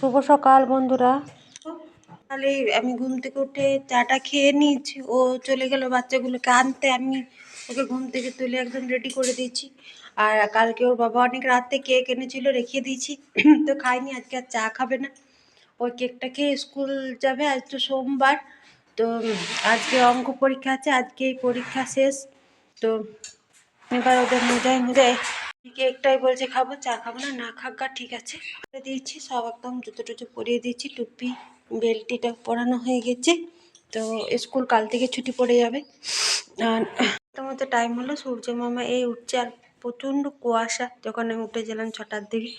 শুভ সকাল, বন্ধুরা। তাহলে আমি ঘুম থেকে উঠে চাটা খেয়ে নিয়েছি। ও চলে গেল বাচ্চাগুলোকে আনতে। আমি ওকে ঘুম থেকে তুলে একদম রেডি করে দিয়েছি। আর কালকে ওর বাবা অনেক রাতে কেক এনেছিল, রেখে দিয়েছি। তো খাইনি আজকে আর চা খাবে না। ওই কেকটা খেয়ে স্কুল যাবে আজ তো সোমবার। তো আজকে অঙ্ক পরীক্ষা আছে আজকে এই পরীক্ষা শেষ। তো এবার ওদের মজায় মজায় কেকটাই বলছে, খাব, চা খাব না না খাক গা, ঠিক আছে। দিয়েছি, সব একদম জুতো টুতো পরিয়ে দিয়েছি, টুপি, বেল্টিটা পরানো হয়ে গেছে। তো স্কুল কাল থেকে ছুটি পড়ে যাবে। আর মতো টাইম হলো, সূর্য মামা এই উঠছে আর প্রচণ্ড কুয়াশা। যখন আমি উঠেছিলাম ছটার দিকে,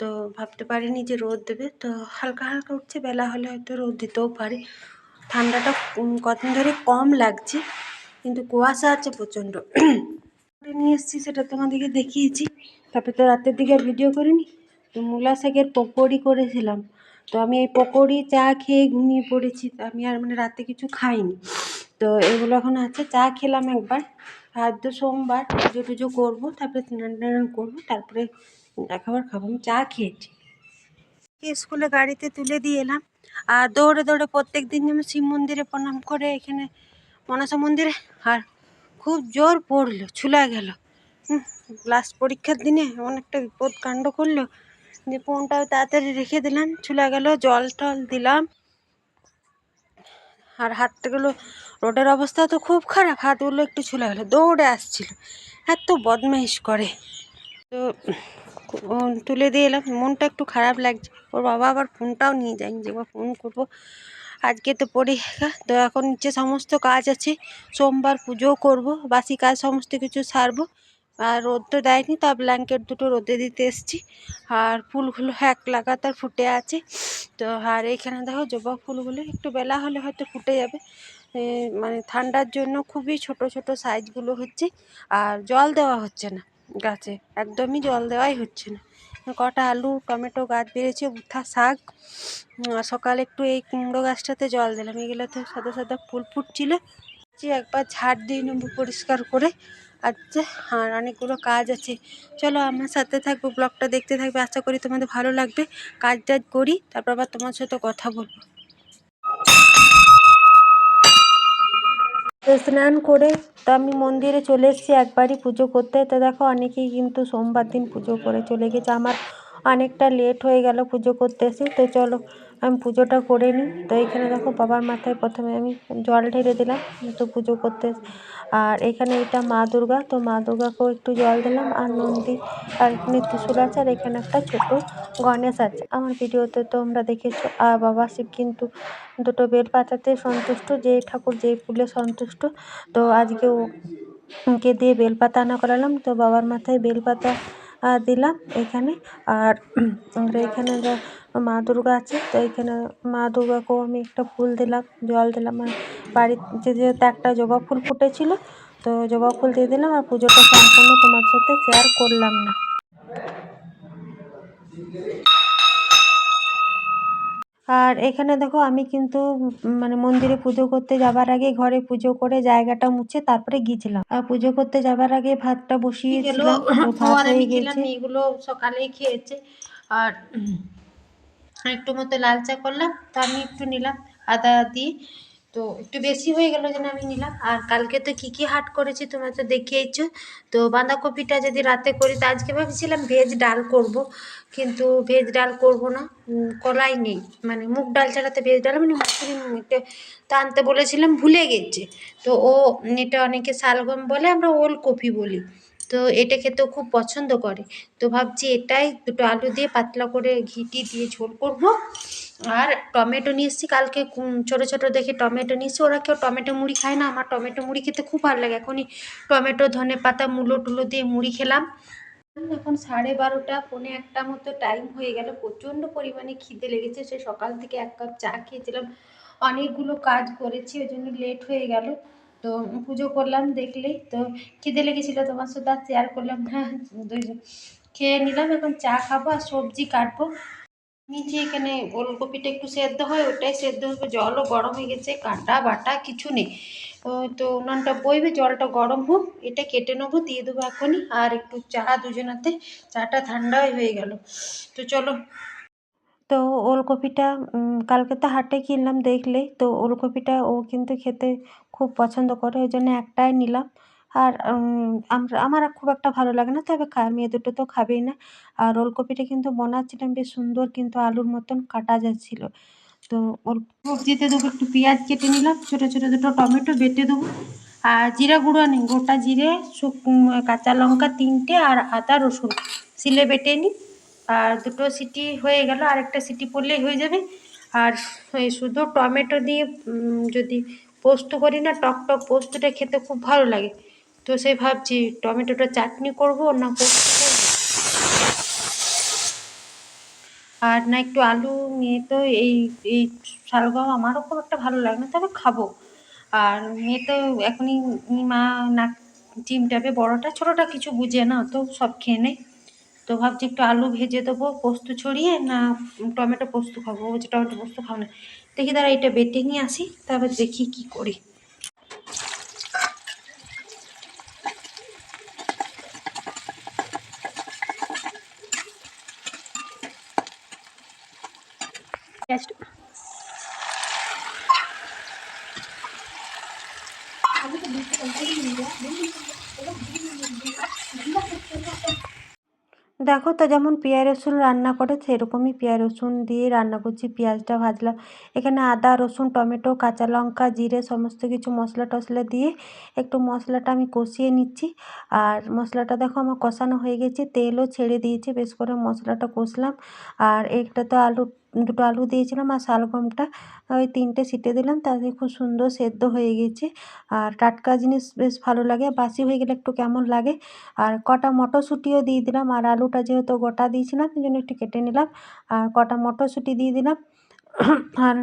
তো ভাবতে পারিনি যে রোদ দেবে। তো হালকা হালকা উঠছে, বেলা হলে হয়তো রোদ দিতেও পারে। ঠান্ডাটা কদিন ধরে কম লাগছে, কিন্তু কুয়াশা আছে প্রচণ্ড। নিয়ে এসেছি, সেটা তোমাদেরকে দেখিয়েছি। তারপরে তো রাতের দিকে আর ভিডিও করিনি। তো মূলা শাকের পকোড়ি করেছিলাম। তো আমি এই পকোড়ি চা খেয়ে ঘুমিয়ে পড়েছি। আমি আর মানে রাতে কিছু খাইনি। তো এগুলো এখন আছে, চা খেলাম একবার। তো সোমবার পুজো টুজো করব, তারপরে স্নান টান করব, তারপরে খাবার খাব। আমি চা খেয়েছি। স্কুলে গাড়িতে তুলে দিয়ে এলাম। আর দৌড়ে দৌড়ে প্রত্যেক দিন যেমন শিব মন্দিরে প্রণাম করে এখানে মনসা মন্দিরে। আর খুব জোর পড়ল, ছুলা গেল। লাস্ট পরীক্ষার দিনে এমন একটা বিপদ কাণ্ড করল। যে ফোনটাও তাড়াতাড়ি রেখে দিলাম, ছুলা গেল, জল টল দিলাম। আর হাতগুলো রোডের অবস্থা তো খুব খারাপ হাতগুলো একটু ছুলে গেলো, দৌড়ে আসছিল। এত বদমাইশ করে। তো তুলে দিয়ে এলাম, মনটা একটু খারাপ লাগছে। ওর বাবা আবার ফোনটাও নিয়ে যায়নি, যে ফোন করব। আজকে তো পরীক্ষা তো এখন নিচে সমস্ত কাজ আছে, সোমবার পুজোও করব, বাসি কাজ সমস্ত কিছু সারবো, আর রোদ তো দেয়নি, তা ব্ল্যাঙ্কেট দুটো রোদে দিতে এসছি, আর ফুলগুলো এক লাগাতার ফুটে আছে, তো আর এখানে দেখো জবা ফুলগুলো, একটু বেলা হলে হয়তো ফুটে যাবে মানে ঠান্ডার জন্য খুবই ছোট ছোট সাইজগুলো হচ্ছে, আর জল দেওয়া হচ্ছে না, গাছে, একদমই জল দেওয়াই হচ্ছে না। কটা আলু, টমেটো, গাছ বেড়েছে, উঠা শাক। সকালে একটু এই কুমড়ো গাছটাতে জল দিলাম। এগুলোতে সাদা সাদা ফুল ফুটছিল। যে একবার ঝাড় দিয়ে নেব পরিষ্কার করে। আচ্ছা আর অনেকগুলো কাজ আছে। চলো আমার সাথে থাকব, ব্লগটা দেখতে থাকবে। আশা করি তোমাদের ভালো লাগবে। কাজ টাজ করি, তারপর আবার তোমার সাথে কথা বলব। তো স্নান করে তো আমি মন্দিরে চলে এসেছি, একবারই পুজো করতে। তো দেখো, অনেকেই কিন্তু সোমবার দিন পুজো করে চলে গেছে। আমার অনেকটা লেট হয়ে গেল পুজো করতে এসে। তো চলো আমি পুজোটা করে নিই। তো এখানে দেখো বাবার মাথায় প্রথমে আমি জল ঢেলে দিলাম তো পুজো করতে। আর এখানে এটা মা দুর্গা, তো মা দুর্গাকেও একটু জল দিলাম আর নন্দী আর এখানে ত্রিশূল আছে আর এখানে একটা ছোট গণেশ আছে। আমার ভিডিওতে তোমরা দেখেছ। আর বাবা, শিব কিন্তু দুটো বেল পাতাতে সন্তুষ্ট, যে ঠাকুর যেই ফুলে সন্তুষ্ট। তো আজকে ওকে দিয়ে বেলপাতা আনা করালাম। তো বাবার মাথায় বেলপাতা দিলাম এখানে। আর এখানে যা মা দুর্গা আছে তো এখানে মা দুর্গাকেও আমি একটা ফুল দিলাম জল দিলাম। আর বাড়িতে যেহেতু একটা জবা ফুল ফুটেছিল তো জবা ফুল দিয়ে দিলাম আর পুজোটা সম্পূর্ণ তোমার সাথে শেয়ার করলাম না। আর এখানে দেখো আমি কিন্তু মানে মন্দিরে পুজো করতে যাবার আগে ঘরে পুজো করে জায়গাটা মুছে তারপরে গিয়েছিলাম। আর পুজো করতে যাবার আগে ভাতটা বসিয়েছিলাম তো ভাত হয়ে গেছে। এগুলো সকালেই খেয়েছে। আর একটু মতো লাল চা করলাম, তো আমি একটু নিলাম, আদা দিয়ে। তো একটু বেশি হয়ে গেল যেন আমি নিলাম। আর কালকে তো কী কী হাট করেছি তোমরা তো দেখিয়েছো তো বাঁধাকপিটা যদি রাতে করি, তো আজকে ভেবেছিলাম ভেজ ডাল করব, কিন্তু ভেজ ডাল করব না কলাই নেই। মানে মুগ ডাল ছাড়াতে ভেজ ডাল মানে মুসুরি মুগটা তা আনতে বলেছিলাম, ভুলে গেছে। তো ও, এটা অনেকে শালগম বলে, আমরা ওলকপি বলি। তো এটা খেতেও খুব পছন্দ করে। তো ভাবছি এটাই দুটো আলু দিয়ে পাতলা করে ঘিটি দিয়ে ঝোল করব। আর টমেটো নিয়ে কালকে ছোট ছোট দেখে টমেটো নিয়ে এসেছি। ওরা কেউ টমেটো মুড়ি খায় না, আমার টমেটো মুড়ি খেতে খুব ভালো লাগে। এখনই টমেটো, ধনে পাতা, মূলো টুলো দিয়ে মুড়ি খেলাম। এখন সাড়ে বারোটা পৌনে একটা মতো টাইম হয়ে গেল। প্রচণ্ড পরিমাণে খিদে লেগেছে। সে সকাল থেকে এক কাপ চা খেয়েছিলাম। অনেকগুলো কাজ করেছি, ওই জন্য লেট হয়ে গেল। তো পুজো করলাম দেখলেই তো খিদে লেগেছিলো তোমার সাথে আর শেয়ার করলাম না দুইজন খেয়ে নিলাম, এখন চা খাব আর সবজি কাটবো। নিচে এখানে ওলকপিটা একটু সেদ্ধ হয়, ওটাই সেদ্ধ হবে জলও গরম হয়ে গেছে, কাঁটা বাটা কিছু নেই। তো উনানটা বইবে, জলটা গরম হোক, এটা কেটে নেব, দিয়ে দেবো এখনই। আর একটু চা দুজনাতে, চাটা ঠান্ডাই হয়ে গেল। তো চলো। তো ওলকপিটা কালকে তো হাটে কিনলাম দেখলে তো ওলকপিটা ও কিন্তু খেতে খুব পছন্দ করে ওই জন্য একটাই নিলাম। আর আমরা, আমার খুব একটা ভালো লাগে না, তবে খা মেয়ে দুটো তো খাবেই না। আর ওলকপিটা কিন্তু বানাচ্ছিলাম, বেশ সুন্দর কিন্তু আলুর মতন কাটা যাচ্ছিল। তো ওর সবজিতে দেবো একটু পেঁয়াজ কেটে নিলাম, ছোটো ছোটো দুটো টমেটো বেটে দেবো। আর জিরা গুঁড়ো নেই গোটা জিরে কাঁচা লঙ্কা তিনটে আর আদা রসুন সিলে বেটে নিই। আর দুটো সিটি হয়ে গেল আর একটা সিটি পড়লেই হয়ে যাবে। আর শুধু টমেটো দিয়ে যদি পোস্ত করি না, টক টক পোস্তটা খেতে খুব ভালো লাগে। তো সেই ভাবছি টমেটোটা চাটনি করব না পোস্ত আর না একটু আলু নিয়ে তো এই এই শালগম আমারও খুব একটা ভালো লাগে না, তবে খাব। আর মেয়ে তো এখনই মা নাক ডিমটাবে বড়টা, ছোটোটা কিছু বুঝে না, তো সব খেয়ে নেয় তো ভাবছি একটু আলু ভেজে দেবো, পোস্ত ছড়িয়ে না টমেটো পোস্ত খাব বলছে টমেটো পোস্ত খাব না। দেখি দাঁড়া এটা বেটে নিয়ে আসি তারপর দেখি কি করি। দেখো তো যেমন পেঁয়াজ রসুন রান্না করে সেরকমই পেঁয়াজ রসুন দিয়ে রান্না করছি। পেঁয়াজটা ভাজলাম। এখানে আদা, রসুন, টমেটো, কাঁচা লঙ্কা, জিরে সমস্ত কিছু মশলা টশলা দিয়ে একটু মশলাটা আমি কষিয়ে নিচ্ছি। আর মশলাটা দেখো আমার কষানো হয়ে গেছে, তেলও ছেড়ে দিয়েছে, বেশ করে মশলাটা কষলাম। আর একটা তো আলু দুটো আলু দিয়েছিলাম আর শালগমটা, ওই তিনটে সিটে দিলাম, তাতে খুব সুন্দর সেদ্ধ হয়ে গেছে। আর টাটকা জিনিস বেশ ভালো লাগে বাসি হয়ে গেলে একটু কেমন লাগে। আর কটা মটরশুঁটিও দিয়ে দিলাম, আর আলুটা যেহেতু গোটা দিয়েছিলাম সেই জন্য একটু কেটে নিলাম। আর কটা মটরশুঁটি দিয়ে দিলাম। আর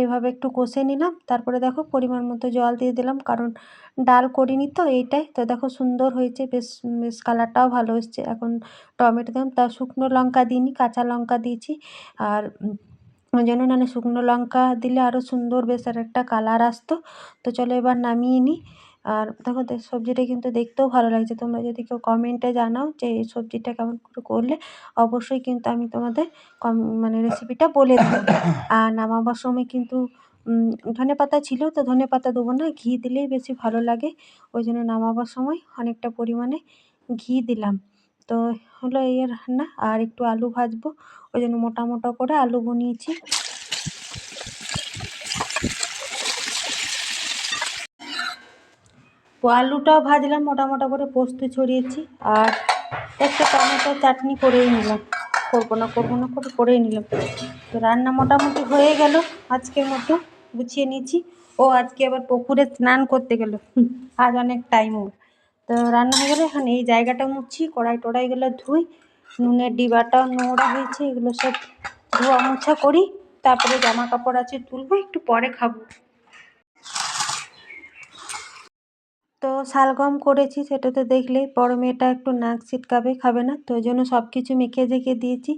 এইভাবে একটু কষে নিলাম। তারপরে দেখো পরিমাণ মতো জল দিয়ে দিলাম, কারণ ডাল করিনি তো এইটাই। তো দেখো সুন্দর হয়েছে, বেশ বেশ কালারটাও ভালো এসছে। এখন টমেটো দিলাম, তা শুকনো লঙ্কা দিইনি, কাঁচা লঙ্কা দিয়েছি। আর ওই জন্য নাহলে শুকনো লঙ্কা দিলে আরও সুন্দর, বেশ আর একটা কালার আসতো। তো চলো এবার নামিয়ে নিই। আর দেখো সবজিটা কিন্তু দেখতেও ভালো লাগছে। তোমরা যদি কেউ কমেন্টে জানাও যে এই সবজিটা কেমন করে করলে, অবশ্যই কিন্তু আমি তোমাদের কম মানে রেসিপিটা বলে দেবো। আর নামাবার সময় কিন্তু ধনে পাতা ছিল তো ধনে পাতা দেবো না, ঘি দিলেই বেশি ভালো লাগে। ওই জন্য নামাবার সময় অনেকটা পরিমাণে ঘি দিলাম। তো হলো এই রান্না, আর একটু আলু ভাজবো। ওই জন্য মোটা মোটা করে আলু বনিয়েছি। তো আলুটাও ভাজলাম মোটা মোটা করে পোস্ত ছড়িয়েছি আর একটা টমেটো চাটনি করেই নিলাম। করব না করব না, করে করেই নিলাম। তো রান্না মোটামুটি হয়ে গেল, আজকের মতো গুছিয়ে নিয়েছি। ও আজকে আবার পুকুরে স্নান করতে গেল, আজ অনেক টাইম ওর। তো রান্না হয়ে গেলে, এখন এই জায়গাটা মুছছি কড়াই টড়াইগুলো ধুই, নুনের ডিবাটাও নোংরা হয়েছে, এগুলো সব ধোয়া মোছা করি, তারপরে জামা কাপড় আছে তুলবো, একটু পরে খাব। তো শালগম করেছি সেটা তো দেখলে বড় মেয়েটা একটু নাক ছিটকাবে, খাবে না। তো ওই জন্য সব কিছু মেখে জেখে দিয়েছি।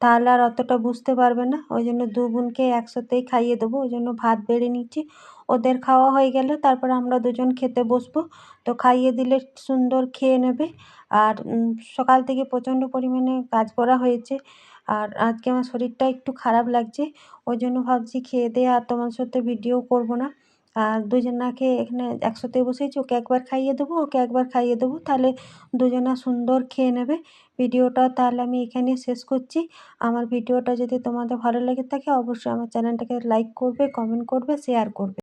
তাহলে আর অতটা বুঝতে পারবে না। ওই জন্য দু বোনকে একসাথেই খাইয়ে দেবো। ওই জন্য ভাত বেড়ে নিচ্ছি। ওদের খাওয়া হয়ে গেলে তারপর আমরা দুজন খেতে বসবো। তো খাইয়ে দিলে সুন্দর খেয়ে নেবে। আর সকাল থেকে প্রচণ্ড পরিমাণে কাজ করা হয়েছে। আর আজকে আমার শরীরটা একটু খারাপ লাগছে। ওই জন্য ভাবছি খেয়ে দিয়ে আর তোমার সাথে ভিডিও করব না। আর দুজনাকে এখানে একসাথে বসেছি, ওকে একবার খাইয়ে দেবো, ওকে একবার খাইয়ে দেবো। তাহলে দুজনা সুন্দর খেয়ে নেবে। ভিডিওটা তাহলে আমি এখানে শেষ করছি। আমার ভিডিওটা যদি তোমাদের ভালো লেগে থাকে, অবশ্যই আমার চ্যানেলটাকে লাইক করবে, কমেন্ট করবে, শেয়ার করবে।